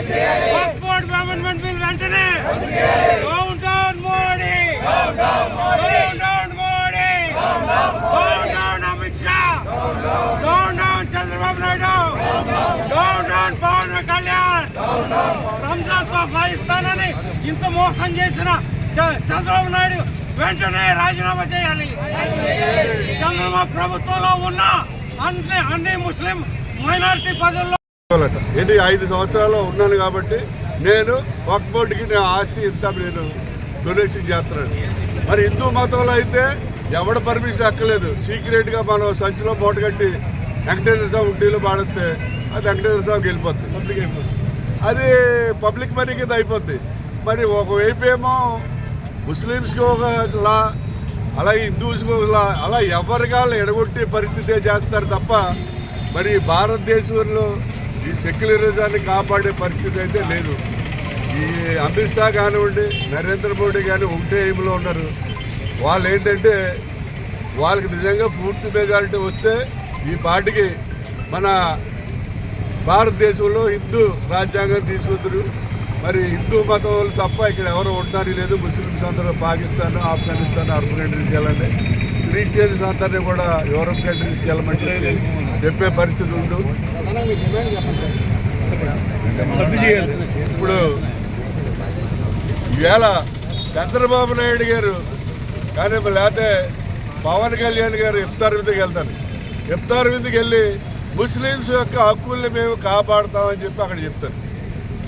వక్ఫ్ board bill వెంటనే down down Modi down down Modi down down Amit Shah down down Chandrababu Naidu down down Pavan Kalyan Ramzan తోఫా ఇస్తానని ఇంత మోసం చేసిన చ- చంద్రబాబు నాయుడు వెంటనే రాజీనామా చేయాలి చంద్రబాబు ప్రభుత్వంలో ఉన్న అన్ని అన్ని ముస్లిం మైనారిటీ పదవుల్లో ఏంటి ఐదు సంవత్సరాలు ఉన్నాను కాబట్టి నేను వక్ బోర్డుకి నా ఆస్తి ఇంత నేను డొనేషన్ చేస్తున్నాను. మరి హిందూ మతంలో అయితే ఎవడ పర్మిషన్ అక్కలేదు సీక్రెట్గా మనం సంచిలో మూట కట్టి వెంకటేశ్వర స్వామి టీలో పాడితే అది వెంకటేశ్వర స్వామికి వెళ్ళిపోతుంది అది పబ్లిక్ మనీ కింద అయిపోద్ది. మరి ఒకవైపు ఏమో ముస్లిమ్స్కి ఒక లా అలాగే హిందూస్కి ఒక లా అలా ఎవరికాళ్ళు ఎడగొట్టే పరిస్థితే చేస్తారు తప్ప మరి భారతదేశంలో ఈ సెక్యులరిజాన్ని కాపాడే పరిస్థితి అయితే లేదు. ఈ అమిత్ షా కానివ్వండి నరేంద్ర మోడీ కానీ ఒకటే ఎయిమ్లో ఉన్నారు? వాళ్ళు ఏంటంటే వాళ్ళకి నిజంగా పూర్తి మెజారిటీ వస్తే ఈ పార్టీకి మన భారతదేశంలో హిందూ రాజ్యాంగం తీసుకుందరు. మరి హిందూ మతం వాళ్ళు తప్ప ఇక్కడ ఎవరు ఉండడానికి లేదు. ముస్లిమ్స్ అందరూ పాకిస్తాన్ ఆఫ్ఘనిస్తాన్ అరబ్ కంట్రీస్కి వెళ్ళండి. క్రిస్టియన్స్ అందరినీ కూడా యూరప్ కంట్రీస్కి వెళ్ళమంటే చెప్పే పరిస్థితి ఉండు. ఇప్పుడు ఈవేళ చంద్రబాబు నాయుడు గారు కానీ లేకపోతే పవన్ కళ్యాణ్ గారు ఇఫ్తార్ విందుకు వెళ్తారు. ఇఫ్తార్ విందుకు వెళ్ళి ముస్లిమ్స్ యొక్క హక్కుల్ని మేము కాపాడుతామని చెప్పి అక్కడ చెప్తారు.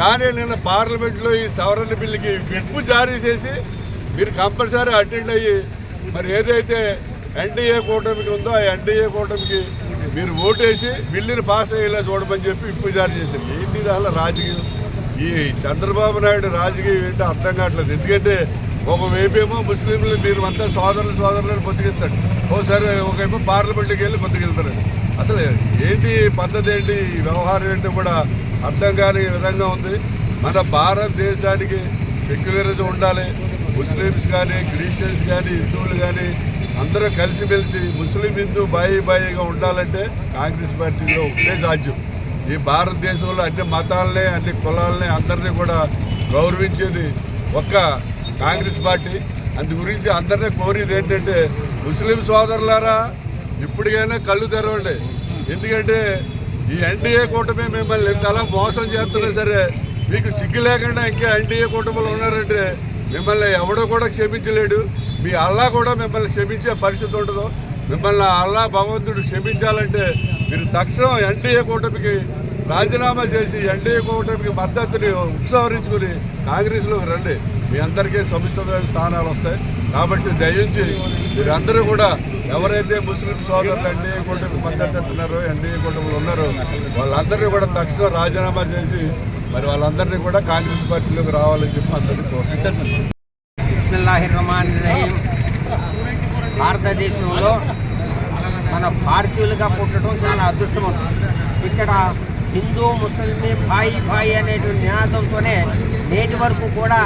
కానీ నిన్న పార్లమెంట్లో ఈ సవరణ బిల్లుకి విప్పు జారీ చేసి మీరు కంపల్సరీ అటెండ్ అయ్యి మరి ఏదైతే ఎన్డీఏ కూటమికి ఉందో ఆ ఎన్డీఏ కూటమికి మీరు ఓటేసి బిల్లుని పాస్ అయ్యేలా చూడమని చెప్పి విప్పు జారీ చేసింది. ఏంటి దానిలో రాజకీయం. ఈ చంద్రబాబు నాయుడు రాజకీయం ఏంటో అర్థం కావట్లేదు. ఎందుకంటే ఒకవైపేమో ముస్లింలు మీరు అంతా సోదరులు సోదరులను పొత్తుకెళ్తాడు ఒకసారి ఒకవైపు పార్లమెంట్కి వెళ్ళి పొత్తుకెళ్తారు అసలు ఏంటి పద్ధతి ఏంటి? వ్యవహారం ఏంటో కూడా అర్థం కాని విధంగా ఉంది. మన భారతదేశానికి సెక్యులరిజం ఉండాలి. ముస్లిమ్స్ కానీ క్రిస్టియన్స్ కానీ హిందువులు కానీ అందరూ కలిసిమెలిసి ముస్లిం హిందూ బాయి బాయిగా ఉండాలంటే కాంగ్రెస్ పార్టీలో ఒకటే సాధ్యం ఈ భారతదేశంలో అన్ని మతాలనే అన్ని కులాలనే అందరినీ కూడా గౌరవించేది ఒక్క కాంగ్రెస్ పార్టీ. అందు గురించి అందరినీ కోరేది ఏంటంటే ముస్లిం సోదరులారా ఇప్పటికైనా కళ్ళు తెరవండి. ఎందుకంటే ఈ ఎన్డీఏ కూటమి మిమ్మల్ని ఇంతలా మోసం చేస్తున్నా సరే మీకు సిగ్గు లేకుండా ఇంకా ఎన్డీఏ కూటమిలో ఉన్నారంటే మిమ్మల్ని ఎవడో కూడా క్షమించలేడు. మీ అల్లా కూడా మిమ్మల్ని క్షమించే పరిస్థితి ఉండదు. మిమ్మల్ని అల్లా భగవంతుడు క్షమించాలంటే మీరు తక్షణం ఎన్డీఏ కూటమికి రాజీనామా చేసి ఎన్డీఏ కూటమికి మద్దతుని ఉత్సవరించుకుని కాంగ్రెస్లోకి రండి. మీ అందరికీ సముచితమైన స్థానాలు వస్తాయి. కాబట్టి దయించి మీరందరూ కూడా ఎవరైతే ముస్లిం సోదరులు ఎన్డీఏ కూటమికి మద్దతు ఇస్తున్నారో ఎన్డీఏ కూటమిలో ఉన్నారో వాళ్ళందరినీ కూడా తక్షణం రాజీనామా చేసి మరి వాళ్ళందరినీ కూడా కాంగ్రెస్ పార్టీలోకి రావాలని చెప్పి అందరినీ భారతదేశంలో మన భారతీయులుగా పుట్టడం చాలా అదృష్టం ఇక్కడ హిందూ ముస్లిం భాయి భాయి అనేటువంటి నినాదంతోనే నేటి వరకు కూడా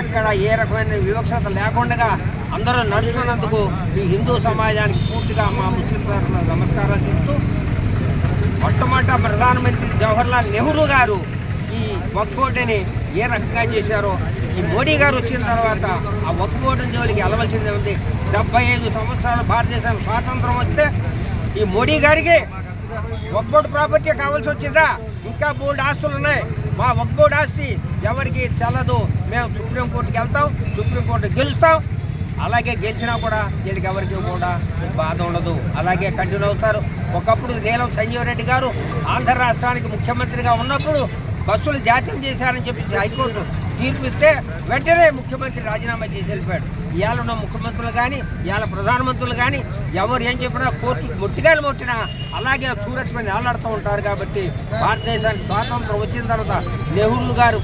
ఎక్కడ ఏ రకమైన వివక్షత లేకుండా అందరూ నడుస్తున్నందుకు ఈ హిందూ సమాజానికి పూర్తిగా మా ముస్లిం తరఫున నమస్కారాలు చెప్తూ మొట్టమొదట ప్రధానమంత్రి జవహర్లాల్ నెహ్రూ గారు ఈ వక్బోర్డుని ఏ రకంగా చేశారో ఈ మోడీ గారు వచ్చిన తర్వాత ఆ వక్బోర్డు జోలికి వెళ్ళవలసిందే ఉంది. డెబ్బై ఐదు సంవత్సరాలు భారతదేశానికి స్వాతంత్రం వస్తే ఈ మోడీ గారికి ఒక్కోటి ప్రాపర్టీ కావాల్సి వచ్చిందా? ఇంకా బోల్డ్ ఆస్తులు ఉన్నాయి. మా ఒక్కోటి ఆస్తి ఎవరికి చల్లదు. మేము సుప్రీంకోర్టుకి వెళ్తాం సుప్రీంకోర్టు గెలుస్తాం. అలాగే గెలిచినా కూడా వీళ్ళకి ఎవరికి కూడా బాధ ఉండదు. అలాగే కంటిన్యూ అవుతారు. ఒకప్పుడు నీలం సంజీవ్ రెడ్డి గారు ఆంధ్ర రాష్ట్రానికి ముఖ్యమంత్రిగా ఉన్నప్పుడు బస్సులు జాత్యం చేశారని చెప్పేసి హైకోర్టు తీర్పు ఇస్తే వెంటనే ముఖ్యమంత్రి రాజీనామా చేసి వెళ్ళిపోయాడు. ఇవాళ ఉన్న ముఖ్యమంత్రులు కానీ ఇవాళ ప్రధానమంత్రులు కానీ ఎవరు ఏం చెప్పినా కోర్టు ముట్టిగాలు ముట్టినా అలాగే సూరత్ మీద నిలబడుతూ ఉంటారు కాబట్టి భారతదేశానికి స్వాతంత్రం వచ్చిన తర్వాత నెహ్రూ గారు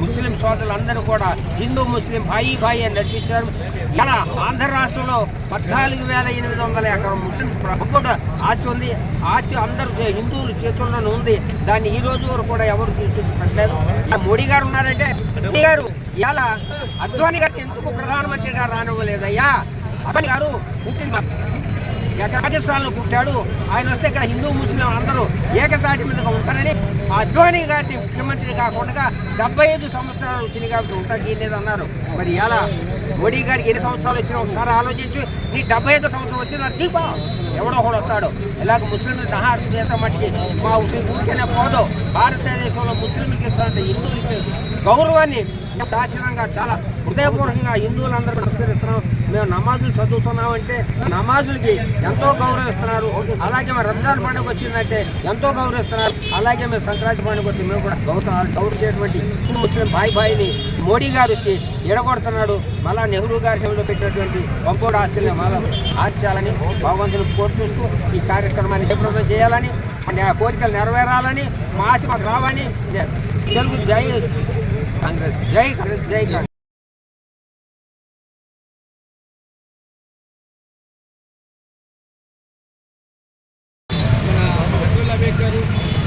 ముస్లిం సోదరులందరూ కూడా హిందూ ముస్లిం భాయి భాయి అని నడిపించారు. ఇలా ఆంధ్ర రాష్ట్రంలో పద్నాలుగు వేల ఎనిమిది వందల ఎకరం ముస్లిం ప్రభుత్వ ఆస్తి ఉంది. ఆస్తి అందరూ చే- చేతుల్లోనే ఉంది. దాన్ని ఈ రోజు వరకు కూడా ఎవరు తీసుకొచ్చిపెట్టలేదు మోడీ గారు ఉన్నారంటే మోడీ గారు ఇవాళ అద్వానీ గారు ఎందుకు ప్రధానమంత్రి గారు రానివ్వలేదయ్యా? అద్వానీ గారు పుట్టిన రాజస్థాన్లో పుట్టాడు. ఆయన వస్తే ఇక్కడ హిందూ ముస్లిం అందరూ ఏకతాటి మీదగా ఉంటారని అద్వానీ గారిని ముఖ్యమంత్రి కాకుండా డెబ్బై ఐదు సంవత్సరాలు వచ్చినాయి కాబట్టి ఉంటాకి లేదన్నారు మరి ఎలా మోడీ గారికి ఎన్ని సంవత్సరాలు వచ్చినా ఒకసారి ఆలోచించి. నీ డెబ్బై ఐదు సంవత్సరం వచ్చిన దీపా. ఎవడో ఒకడు వస్తాడు. ఇలాగ ముస్లింలు దహారం చేస్తాం మట్టికి మా ఊరికైనా పోదు. భారతదేశంలో ముస్లింలకి ఇస్తున్న హిందువులకి గౌరవాన్ని శాశ్వతంగా చాలా హృదయపూర్వకంగా హిందువులందరూ నమస్కరిస్తున్నాం. మేము నమాజులు చదువుతున్నామంటే నమాజులకి ఎంతో గౌరవిస్తున్నారు. అలాగే మా రంజాన్ పండుగ వచ్చిందంటే ఎంతో గౌరవిస్తున్నారు. అలాగే మేము సంక్రాంతి పండుగ వచ్చి మేము కూడా గౌరవ గౌరవ చేయటువంటి ముస్లిం బాయ్ బాయ్ని మోడీ గారు వచ్చి ఎడగొడుతున్నాడు. మళ్ళా నెహ్రూ గారి టైంలో పెట్టినటువంటి పంపోడు ఆస్తుల్ని మళ్ళా ఆర్చాలని భగవంతుని కోరుకుంటూ ఈ కార్యక్రమాన్ని జయప్రదం చేయాలని కోరికలు నెరవేరాలని మా ఆశ మాకు రావని తెలుగు జై కాంగ్రెస్ జై కాంగ్రెస్ జై కాంగ్రెస్.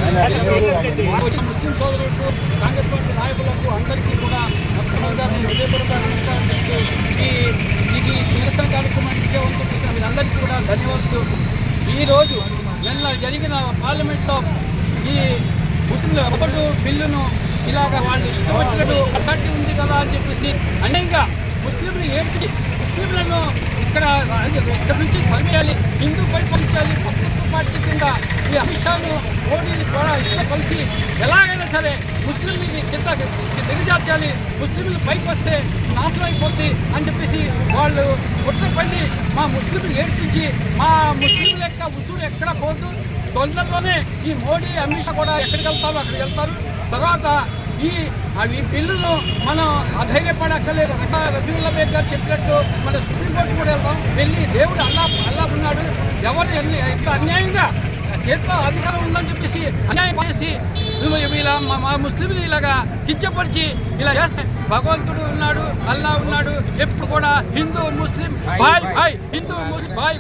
ముస్లిం సోదరులకు కాంగ్రెస్ పార్టీ నాయకులకు అందరికీ కూడా మొట్టమొదటిగా నేను హృదయపూర్వక నమస్కారం చేస్తూ ఈ ఇది నిరసన కార్యక్రమాన్ని విజయవంతం చేసిన మీరందరికీ కూడా ధన్యవాదాలు ఈరోజు నిన్న జరిగిన పార్లమెంట్లో ఈ ముస్లింల ఒకటి బిల్లును ఇలాగ వాళ్ళు ఇష్టం వచ్చినట్టు అట్లాంటి ఉంది కదా అని చెప్పేసి అనేక ముస్లింలు ఏంటి ముస్లింలను ఇక్కడ ఇక్కడ నుంచి పంపించాలి హిందూ పరిపాలించాలి ప్రభుత్వ పార్టీ కింద ఈ అమిత్ షాను మోడీని కూడా ఇద్దరు కలిసి ఎలాగైనా సరే ముస్లింలని కింద దిగజార్చాలి ముస్లింలు పైకి వస్తే నాశనం అయిపోద్ది అని చెప్పేసి వాళ్ళు కుట్రపల్లి మా ముస్లింలు ఏడ్పించి మా ముస్లింల యొక్క ఉసురు ఎక్కడ పోద్దు తొందరలోనే ఈ మోడీ అమిత్ షా కూడా ఎక్కడికి వెళ్తారో అక్కడికి వెళ్తారు. తర్వాత ఈ అవి బిల్లును మనం అధైర్యపడక్కర్లేదు. రకా రబీవుల్లా గారు చెప్పినట్టు మన సుప్రీంకోర్టు కూడా వెళ్తాం వెళ్ళి దేవుడు అల్లా అల్లా ఉన్నాడు. ఎవరు ఎన్ని ఇంత అన్యాయంగా చేతిలో అధికారం ఉందని చెప్పేసి అన్యాయం చేసి ఇలా మా ముస్లింలు ఇలాగా కించపరిచి ఇలా చేస్తే భగవంతుడు ఉన్నాడు అల్లా ఉన్నాడు. ఎప్పుడు కూడా హిందూ ముస్లిం బాయ్ బాయ్ హిందూ ముస్లిం బాయ్.